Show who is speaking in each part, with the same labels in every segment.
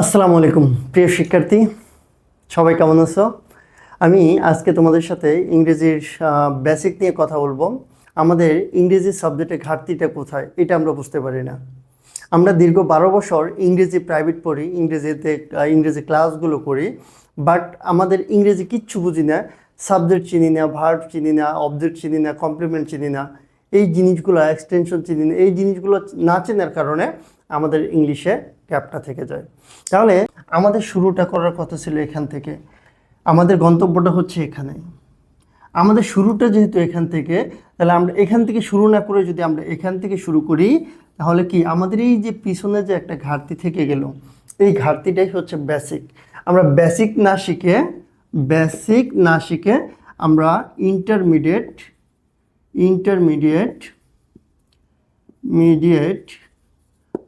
Speaker 1: আসসালামু আলাইকুম, প্রিয় শিক্ষার্থী, সবাই কেমন আছো? আমি আজকে তোমাদের সাথে ইংরেজির বেসিক নিয়ে কথা বলব। আমাদের ইংরেজি সাবজেক্টের ঘাটতিটা কোথায়, এটা আমরা বুঝতে পারি না। আমরা দীর্ঘ বারো বছর ইংরেজি প্রাইভেট পড়ি, ইংরেজিতে ইংরেজি ক্লাসগুলো করি বাট আমাদের ইংরেজি কিচ্ছু বুঝি না। সাবজেক্ট চিনি না ভার্ব চিনি না অবজেক্ট চিনি না কমপ্লিমেন্ট চিনি না। এই জিনিসগুলো এক্সটেনশন চিনি এই জিনিসগুলো না চেনার কারণে আমাদের ইংলিশে গ্যাপটা থেকে যায়। তাহলে আমাদের শুরুটা করার কথা ছিল এখান থেকে। আমাদের গন্তব্যটা হচ্ছে এখানে। আমাদের শুরুটা যেহেতু এখান থেকে, তাহলে আমরা এখান থেকে শুরু না করে যদি আমরা এখান থেকে শুরু করি, তাহলে কি আমাদের এই যে পিছনে যে একটা ঘাটতি থেকে গেল, এই ঘাটতিটাই হচ্ছে বেসিক আমরা বেসিক না শিখে বেসিক না শিখে আমরা ইন্টারমিডিয়েট ইন্টারমিডিয়েট মিডিয়েট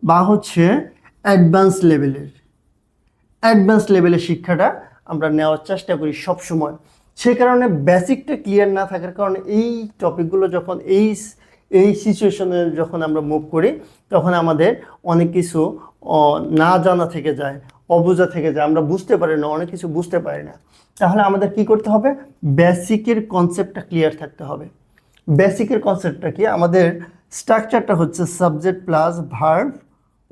Speaker 1: বা হচ্ছে অ্যাডভান্স লেভেলের অ্যাডভান্স লেভেলের শিক্ষাটা আমরা নেওয়ার চেষ্টা করি সব সময় সে কারণে বেসিকটা ক্লিয়ার না থাকার কারণে এই টপিকগুলো যখন এই এই সিচুয়েশনে যখন আমরা মুভ করি, তখন আমাদের অনেক কিছু না জানা থেকে যায়, অবুঝা থেকে যায়, আমরা বুঝতে পারি না, অনেক কিছু বুঝতে পারি না। তাহলে আমাদের কি করতে হবে? বেসিকের কনসেপ্টটা ক্লিয়ার থাকতে হবে। বেসিকের কনসেপ্টটা কি? আমাদের স্ট্রাকচারটা হচ্ছে সাবজেক্ট প্লাস ভার্ব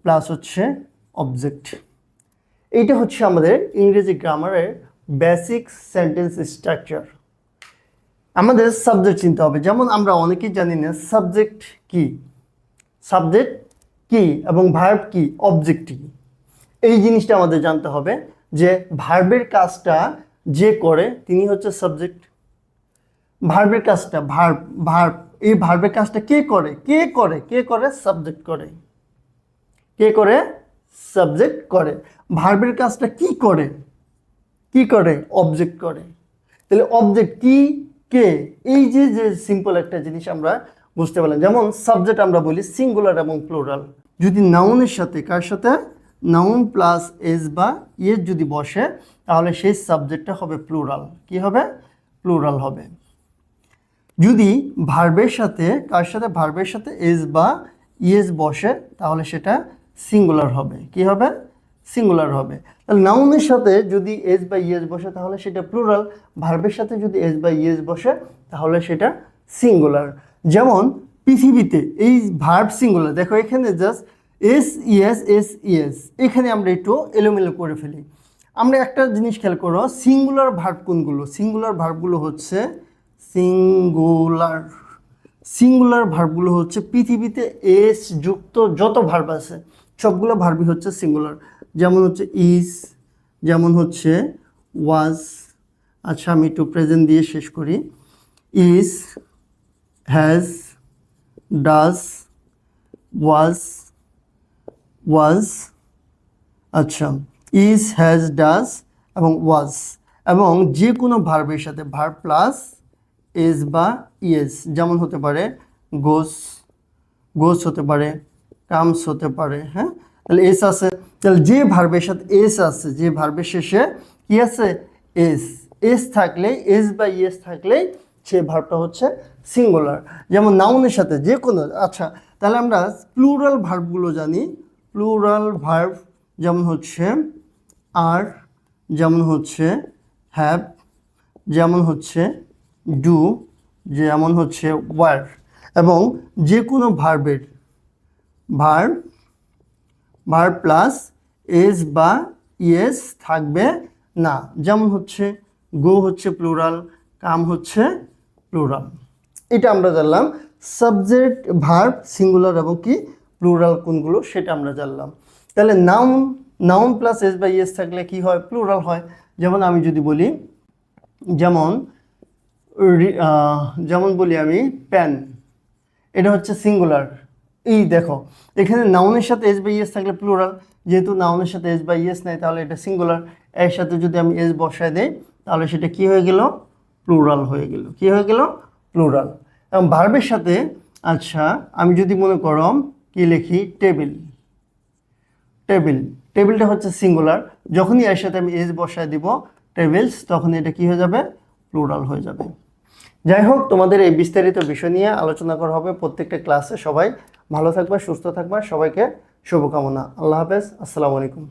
Speaker 1: প্লাস হচ্ছে অবজেক্ট। এইটা হচ্ছে আমাদের ইংরেজি গ্রামারের বেসিক সেন্টেন্স স্ট্রাকচার। আমাদের সাবজেক্ট চিনতে হবে। যেমন আমরা অনেকেই জানি না সাবজেক্ট কি? সাবজেক্ট কি এবং ভার্ব কি? অবজেক্ট কি? এই জিনিসটা আমাদের জানতে হবে যে ভার্বের কাজটা যে করে, তিনি হচ্ছে সাবজেক্ট ভার্বের কাজটা ভার্ব ভার্ব এই ভার্বের কাজটা কে করে? কে করে? কে করে? সাবজেক্ট করে। কে করে? সাবজেক্ট করে। ভার্বের কাজটা কি করে? কি করে? অবজেক্ট করে। তাহলে অবজেক্ট কি? কে? এই যে যে সিম্পল একটা জিনিস আমরা বুঝতে পারলাম। যেমন সাবজেক্ট আমরা বলি সিঙ্গুলার এবং প্লুরাল যদি নাউনের সাথে, কার সাথে? নাউন প্লাস এস বা ইয়ের যদি বসে, তাহলে সেই সাবজেক্টটা হবে প্লুরাল কি হবে? প্লুরাল হবে। যদি ভার্বের সাথে, কার সাথে? ভার্বের সাথে এস বা ইয়েস বসে, তাহলে সেটা সিঙ্গুলার হবে। কি হবে? সিঙ্গুলার হবে। তাহলে নাউনের সাথে যদি এস বা ইয়েস বসে, তাহলে সেটা প্লুরাল ভার্বের সাথে যদি এস বা ইএস বসে, তাহলে সেটা সিঙ্গুলার যেমন পৃথিবীতে এই ভার্ব সিঙ্গুলার দেখো এখানে just S ES S ES এখানে আমরা একটু এলোমেলো করে ফেলি। আমরা একটা জিনিস খেয়াল করো সিঙ্গুলার ভার্ব কোনগুলো? সিঙ্গুলার ভার্বগুলো হচ্ছে সিঙ্গুলার সিঙ্গুলার ভার্বগুলো হচ্ছে পৃথিবীতে এস যুক্ত যত ভার্ব আছে, সবগুলো ভার্বই হচ্ছে সিঙ্গুলার যেমন হচ্ছে ইজ যেমন হচ্ছে ওয়াজ আচ্ছা আমি একটু প্রেজেন্ট দিয়ে শেষ করি। Is has does was was আচ্ছা ইজ হ্যাজ ডাজ এবং ওয়াজ এবং যে কোনো ভার্বের সাথে ভার্ব প্লাস এস বা ইয়েস যেমন হতে পারে গোস গোস হতে পারে কামস হতে পারে হ্যাঁ? তাহলে এস আছে, তাহলে যে ভার্বের সাথে এস আছে, যে ভার্বের শেষে কি আছে? এস এস থাকলে এস বা ইয়েস থাকলেই সে ভার্বটা হচ্ছে সিঙ্গুলার যেমন নাউনের সাথে যে কোনো আচ্ছা তাহলে আমরা প্লুরাল ভার্বগুলো জানি। প্লুরাল ভার্ব যেমন হচ্ছে আর যেমন হচ্ছে হ্যাভ যেমন হচ্ছে ডু যেমন হচ্ছে ওয়ার এবং যে কোনো ভার্বের ভার্ব ভার্ব প্লাস এস বা ইয়েস থাকবে না। যেমন হচ্ছে গো হচ্ছে প্লুরাল কাম হচ্ছে প্লুরাল এটা আমরা জানলাম সাবজেক্ট ভার্ব সিঙ্গুলার এবং কি প্লুরাল কোনগুলো সেটা আমরা জানলাম। তাহলে নাউন নাউন প্লাস এস বা ইয়েস থাকলে কি হয়? প্লুরাল হয়। যেমন আমি যদি বলি, যেমন যেমন বলি আমি, প্যান। এটা হচ্ছে সিঙ্গুলার। এই দেখো, এখানে নাউনের সাথে এস বা ইয়েস থাকলে প্লুরাল যেহেতু নাউনের সাথে এস বা ইয়েস নাই, তাহলে এটা সিঙ্গুলার এর সাথে যদি আমি এস বসায় দেই, তাহলে সেটা কি হয়ে গেল? প্লুরাল হয়ে গেল। কি হয়ে গেল? প্লুরাল এবং ভার্বের সাথে আচ্ছা আমি যদি মনে করো, কি লিখি? টেবিল টেবিল টেবিলটা হচ্ছে সিঙ্গুলার যখনই এর সাথে আমি এস বসায় দিব টেবিলস তখন এটা কি হয়ে যাবে? প্লুরাল হয়ে যাবে। যাই হোক তোমাদের এই বিস্তারিত বিষয় নিয়ে আলোচনা করা হবে প্রত্যেকটা ক্লাসে। সবাই ভালো থাকবা, সুস্থ থাকবা, সবাইকে শুভকামনা। আল্লাহ হাফেজ, আসসালামু আলাইকুম।